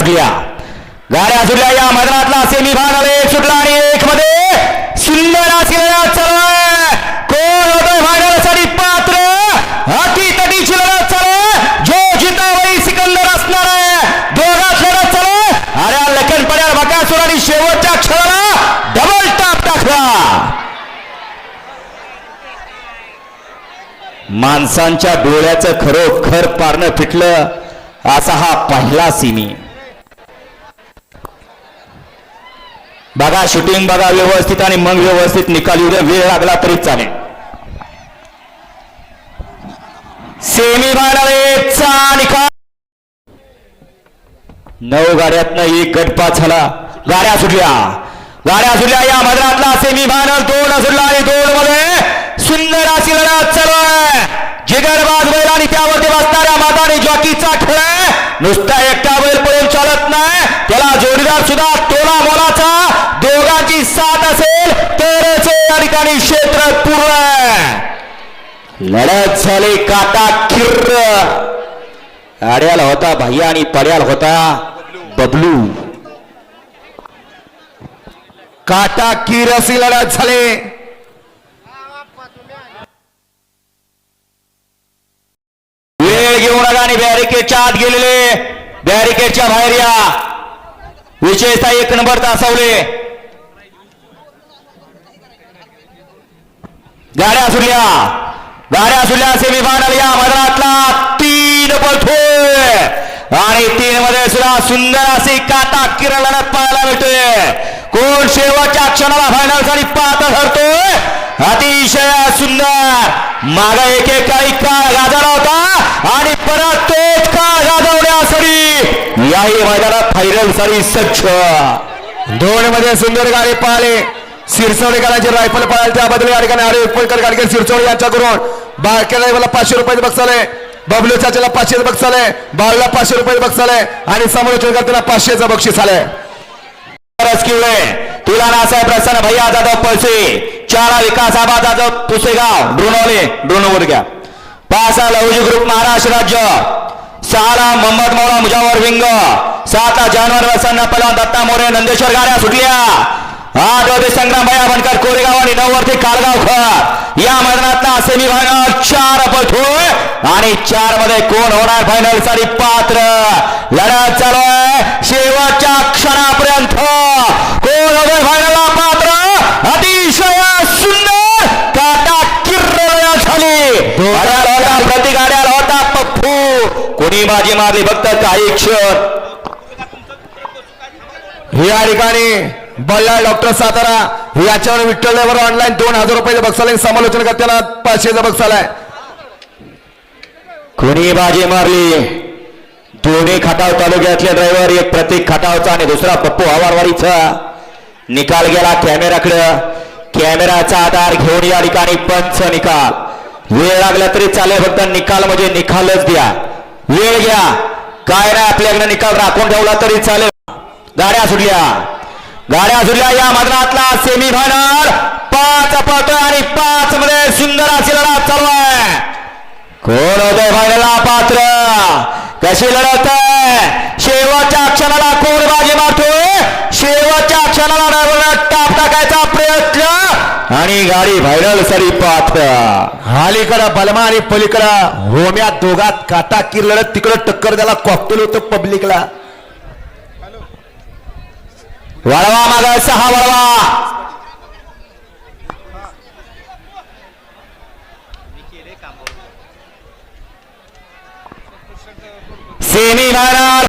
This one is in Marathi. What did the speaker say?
सुटल्या गाड्या सुटल्या या मैदानातला सेमी फायनल एक सुटला आणि एक मध्ये सुंदर असलेला चला कोण होतोय फायनलसाठी? पात्र. अटी तटीची लढत चालू आहे. जो जितावई सिकंदर असणार आहे. दोघात लढत चालू अरे लखन पड्याल बकासूर आणि शेवटच्या क्षणाला डबल टाप टाकला माणसांच्या डोळ्याचं खरोखर पारणं फिटलं. असा हा पहिला सिमी बघा शूटिंग बघा व्यवस्थित आणि मग व्यवस्थित निकाल येऊ वेळ लागला तरी चालेल. सेमी चा निकाल. नऊ गाड्यातनं एक गटपा झाला. गाड्या सुटल्या. गाड्या सुटल्या. या मैदानातला सेमी फायनल दोन सुटला आणि दोन मध्ये सुंदर अशी लढत चालू आहे. जिगरबाज बैल आणि त्यावरती बसणाऱ्या माताने जॉकीचा खेळ. नुसता एकटा बैल पळून चालत नाही. त्याला जोडीदार सुद्धा तोला मोलाचा दोघांची साथ असेल तरच या ठिकाणी क्षेत्र पूर्ण आहे लढत झाले काटा किर्र आड्याला होता भैया आणि पड्याला होता बबलू. काटा किर अशी लढत झाले. वेळ घेऊ नका आणि बॅरिकेडच्या आत गेलेले. बॅरिकेडच्या बाहेर या. विशेषतः एक नंबर तासवले. गाड्या सुटल्या गाड्या सुटल्या सेमीफायनल या मैदानातला तीन पळतोय. आणि तीन मध्ये सुद्धा सुंदर असे काटा किरण पाहायला मिळतोय. कोण शेवटच्या क्षणाला फायनलसाठी पाहता ठरतोय? अतिशय सुंदर. माग एक एक काही काळ गाजवला होता आणि परत तोच काळ गाजवण्यासाठी याही मैदानात फायनलसाठी सज्ज. दोन मध्ये सुंदर गाडी पाहिले सिरसवडेकरांची रायफल पळाली. त्याबद्दल या ठिकाणी अरे उपलकर गाडगे सिरसवडे यांच्याकडून बारक्या मला पाचशे रुपयाचं बक्षाले बबलू चाच्याला पाचशे बक्षाले बाळला पाचशे रुपयाचं बक्षाले आणि समालोचन करताना पाचशेचं बक्षीस आलंय. किवळे तुला नासाहेब प्रसन्न भैया जाधव पळसे. चारा विकास आबा जाधव पुसेगाव. ड्रोनवले ड्रोनवर घ्या. लवजी ग्रुप महाराष्ट्र राज्य. सहाला मोहम्मद मौला मुजावर विंग. सातला जानवर प्रसन्न पला दत्ता मोरे नंदेश्वर गाड्या सुटल्या. हा होते संग्राम भैया बनकर कोरेगाव आणि नऊवरती काळगाव काळगावकर या मैदानातला सेमी फायनल चार पटोय आणि चारमध्ये कोण होणार फायनलसाठी पात्र? लढत चालू आहे शेवटच्या क्षणापर्यंत कोण होते फायनलला पात्र? अतिशय सुंदर काटा किर्र झाली. गाड्याला होता प्रति होता पप्पू. कोणी बाजी मारली फक्त काही क्षण. या ठिकाणी बल्लाळ डॉक्टर सातारा याच्यावर विठ्ठल ड्रायव्हर ऑनलाईन दोन हजार रुपये बक्षाला समालोचन करताना पाचशेचा बक्षाला कोणी बाजी मारली? दोन्ही खटाव तालुक्यातले ड्रायव्हर एक प्रतीक खटावचा आणि दुसरा पप्पू आवारवाडीचा. निकाल गेला कॅमेराकडं. कॅमेराचा आधार घेऊन या ठिकाणी पंच निकाल. वेळ लागला तरी चालेल फक्त निकाल म्हणजे निकालच द्या. वेळ घ्या. काय नाही आपल्याकडे निकाल राखून ठेवला तरी चालेल. गाड्या सुटल्या. गाड्या झुरल्या या मैदानातला सेमी फायनल पाच पळतोय आणि पाच मध्ये सुंदर अशी लढत चालू आहे. कोण होतोय फायनलला पात्र. कशी लढत आहे? शेवटच्या क्षणाला कोण बाजी मारतोय शेवटच्या क्षणाला ड्रायव्हरला टाप टाकायचा प्रयत्न. आणि गाडी फायनल सरी पात्र. हालीकडं बलमा आणि पलीकडं होम्या दोघात काटा लढत तिकडं टक्कर त्याला कॉकटेल होतं पब्लिकला 玩了吧，马哥，下哈我了吧。